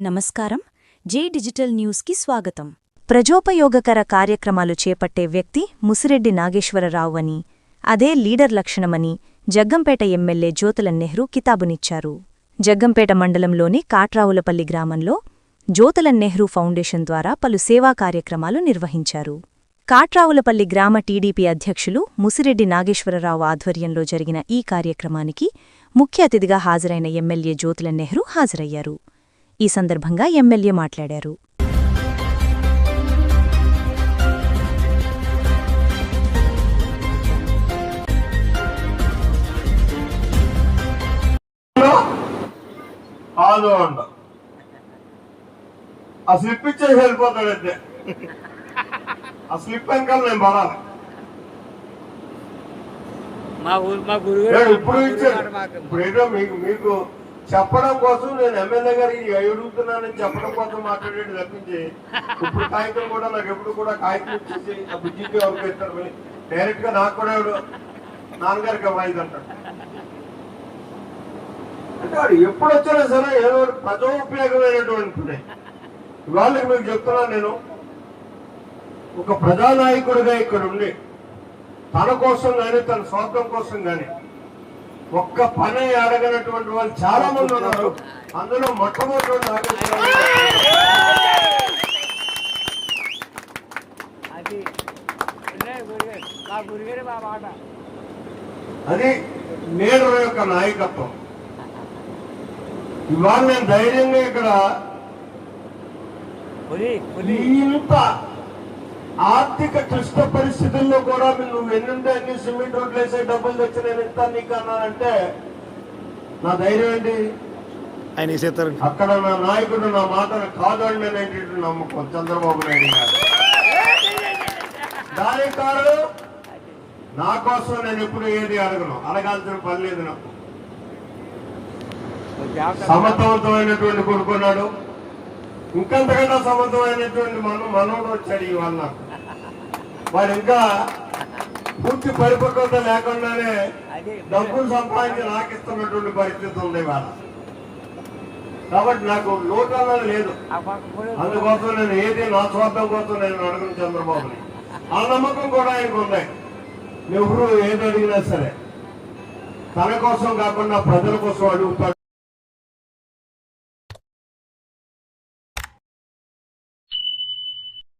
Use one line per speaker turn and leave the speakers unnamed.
నమస్కారం. జే డిజిటల్ న్యూస్కి స్వాగతం. ప్రజోపయోగకర కార్యక్రమాలు చేపట్టే వ్యక్తి ముసిరెడ్డి నాగేశ్వరరావు అని అదే లీడర్ లక్షణమని జగ్గంపేట ఎమ్మెల్యే జ్యోతుల నెహ్రూ కితాబునిచ్చారు. జగ్గంపేట మండలంలోని కాట్రావులపల్లి గ్రామంలో జ్యోతుల నెహ్రూ ఫౌండేషన్ ద్వారా పలు సేవా కార్యక్రమాలు నిర్వహించారు. కాట్రావులపల్లి గ్రామ టీడీపీ అధ్యక్షులు ముసిరెడ్డి నాగేశ్వరరావు ఆధ్వర్యంలో జరిగిన ఈ కార్యక్రమానికి ముఖ్య అతిథిగా హాజరైన ఎమ్మెల్యే జ్యోతుల నెహ్రూ హాజరయ్యారు. ఈ సందర్భంగా ఎమ్మెల్యే మాట్లాడారు.
ఆందోళన ఆ స్లిప్ ఇచ్చేసి ఆ స్లిప్ వెనకాల నేను పడాలి.
మా ఊరు మా
నేను
గురుగారు
ఇప్పుడు ఇచ్చాను. ఇప్పుడు ఏదో మీకు మీకు చెప్పడం కోసం నేను ఎమ్మెల్యే గారికి అడుగుతున్నానని చెప్పడం కోసం మాట్లాడేది తప్పించి ఇప్పుడు కాగితం కూడా నాకు ఎప్పుడు కూడా కాగితం ఇచ్చేసి ఆ ఎవరికి ఇస్తారు డైరెక్ట్గా నాకు కూడా ఎవడు నాన్నగారికి అవ్వాలి అంటాడు అంటే వాడు ఎప్పుడు వచ్చినా సరే ఏదో ప్రజోపయోగమైనటువంటి వాళ్ళకి మీకు చెప్తున్నాను నేను ఒక ప్రజానాయకుడిగా ఇక్కడ ఉండి తన కోసం కానీ తన స్వార్థం కోసం కానీ ఒక్క పని అడగనటువంటి వాళ్ళు చాలా మంది ఉన్నారు. అందులో మొట్టమొదటి
అది
లీడర్ యొక్క నాయకత్వం. ఇవాళ నేను ధైర్యంగా ఇక్కడ ఇంత ఆర్థిక క్లిష్ట పరిస్థితుల్లో కూడా మీరు నువ్వు ఎన్నుంటే అన్ని సిమెంట్ రోడ్లు వేసే డబ్బులు తెచ్చి నేను ఇస్తాను నీకు అన్నానంటే నా ధైర్యం ఏంటి?
ఆయన
అక్కడ నా నాయకుడు నా మాటను కాదు అని అనేటువంటి నమ్మకం. చంద్రబాబు నాయుడు గారు. దానికి కారణం నా కోసం నేను ఎప్పుడు ఏది అడగను. అడగాల్సిన పని లేదు నాకు. సమర్థవంతమైనటువంటి కొడుకున్నాడు. ఇంకంతకన్నా సమర్థమైనటువంటి మన మనోడు వచ్చాడు ఇవాళ నాకు వాడు ఇంకా పూర్తి పరిపక్వత లేకుండానే డబ్బులు సంపాదించి నాకు ఇస్తున్నటువంటి పరిస్థితి ఉంది ఇవాళ కాబట్టి నాకు లోటు అన్నది లేదు. అందుకోసం నేను ఏది నా స్వార్థం కోసం నేను అడగను చంద్రబాబుని. ఆ నమ్మకం కూడా ఆయనకు ఉంది. ఎవరు ఏది అడిగినా సరే. తన కోసం కాకుండా ప్రజల కోసం అడుగుతాడు.